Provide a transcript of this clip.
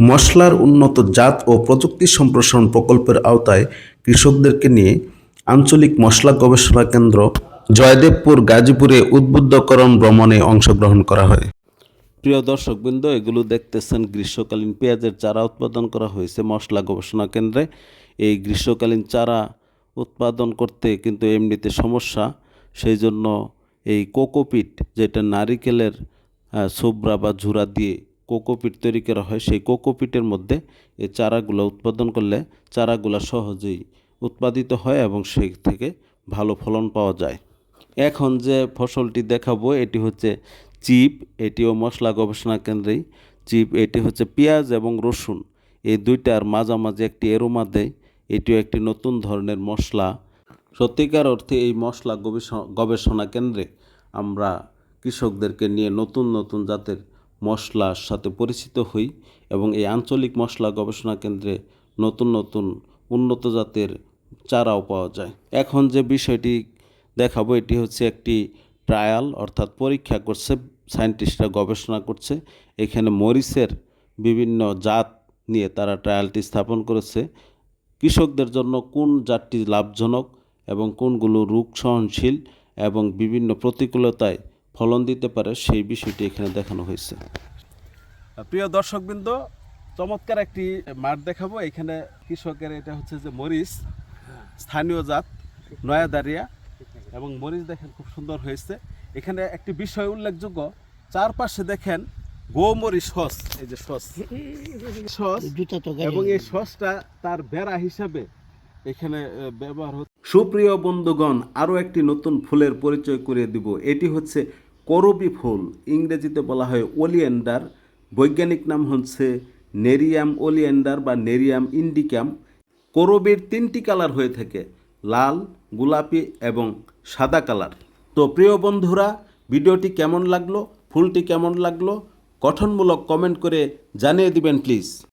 মশলার উন্নত জাত ও প্রযুক্তি সম্প্রসারণ প্রকল্পের আওতায় কৃষকদেরকে নিয়ে আঞ্চলিক মশলা গবেষণা কেন্দ্র জয়দেবপুর গাজীপুরে উদ্বুদ্ধকরণ ভ্রমণে অংশগ্রহণ করা হয়। প্রিয় দর্শকবৃন্দ, এগুলো দেখতেছেন গ্রীষ্মকালীন পেঁয়াজের চারা উৎপাদন করা হয়েছে মশলা গবেষণা কেন্দ্রে। এই গ্রীষ্মকালীন চারা উৎপাদন করতে কিন্তু এমনিতে সমস্যা। সেই জন্য এই কোকোপিট, যেটা নারিকেলের ছোবড়া বা ঝুরা দিয়ে কোকোপিট তৈরি করা হয়, সেই কোকোপিটের মধ্যে এই চারাগুলো উৎপাদন করলে চারাগুলো সহজেই উৎপাদিত হয় এবং সেই থেকে ভালো ফলন পাওয়া যায়। এখন যে ফসলটি দেখাবো, এটি হচ্ছে চিপ, এটিও মশলা গবেষণা কেন্দ্রেই। চিপ, এটি হচ্ছে পেঁয়াজ এবং রসুন। এই দুইটার মাঝামাঝি একটি এরোমা দেয়, এটিও একটি নতুন ধরনের মশলা। সত্যিকার অর্থে এই মশলা গবেষ- গবেষণা কেন্দ্রে আমরা কৃষকদেরকে নিয়ে নতুন নতুন জাতের মশলার সাথে পরিচিত হই এবং এই আঞ্চলিক মশলা গবেষণা কেন্দ্রে নতুন নতুন উন্নত জাতের চারাও পাওয়া যায়। এখন যে বিষয়টি দেখাবো, এটি হচ্ছে একটি ট্রায়াল, অর্থাৎ পরীক্ষা করছে, সায়েন্টিস্টরা গবেষণা করছে। এখানে মরিচের বিভিন্ন জাত নিয়ে তারা ট্রায়ালটি স্থাপন করেছে। কৃষকদের জন্য কোন জাতটি লাভজনক এবং কোনগুলো রোগ সহনশীল এবং বিভিন্ন প্রতিকূলতায় ফলন দিতে পারে সেই বিষয়টি এখানে দেখানো হয়েছে। প্রিয় দর্শকবৃন্দ চমৎকার একটি মাঠ দেখাবো। এখানে কৃষকের এটা হচ্ছে যে মরিচ স্থানীয় জাত নয়াদারিয়া এবং মরিচ দেখেন খুব সুন্দর হয়েছে। এখানে একটি বিষয় উল্লেখযোগ্য চারপাশে দেখেন গোমরিচ সস এই যে সস সস এবং এই সসটা তার বেড়া হিসাবে এখানে ব্যবহার হচ্ছে। সুপ্রিয় বন্ধুগণ আরও একটি নতুন ফুলের পরিচয় করিয়ে দিব। এটি হচ্ছে করবি ফুল, ইংরেজিতে বলা হয় ওলিয়েন্ডার, বৈজ্ঞানিক নাম হচ্ছে নেরিয়াম ওলিয়েন্ডার বা নেরিয়াম ইন্ডিকাম। করবির তিনটি কালার হয়ে থাকে, লাল, গোলাপি এবং সাদা কালার। তো প্রিয় বন্ধুরা, ভিডিওটি কেমন লাগল, ফুলটি কেমন লাগল, গঠনমূলক কমেন্ট করে জানিয়ে দিবেন, প্লিজ।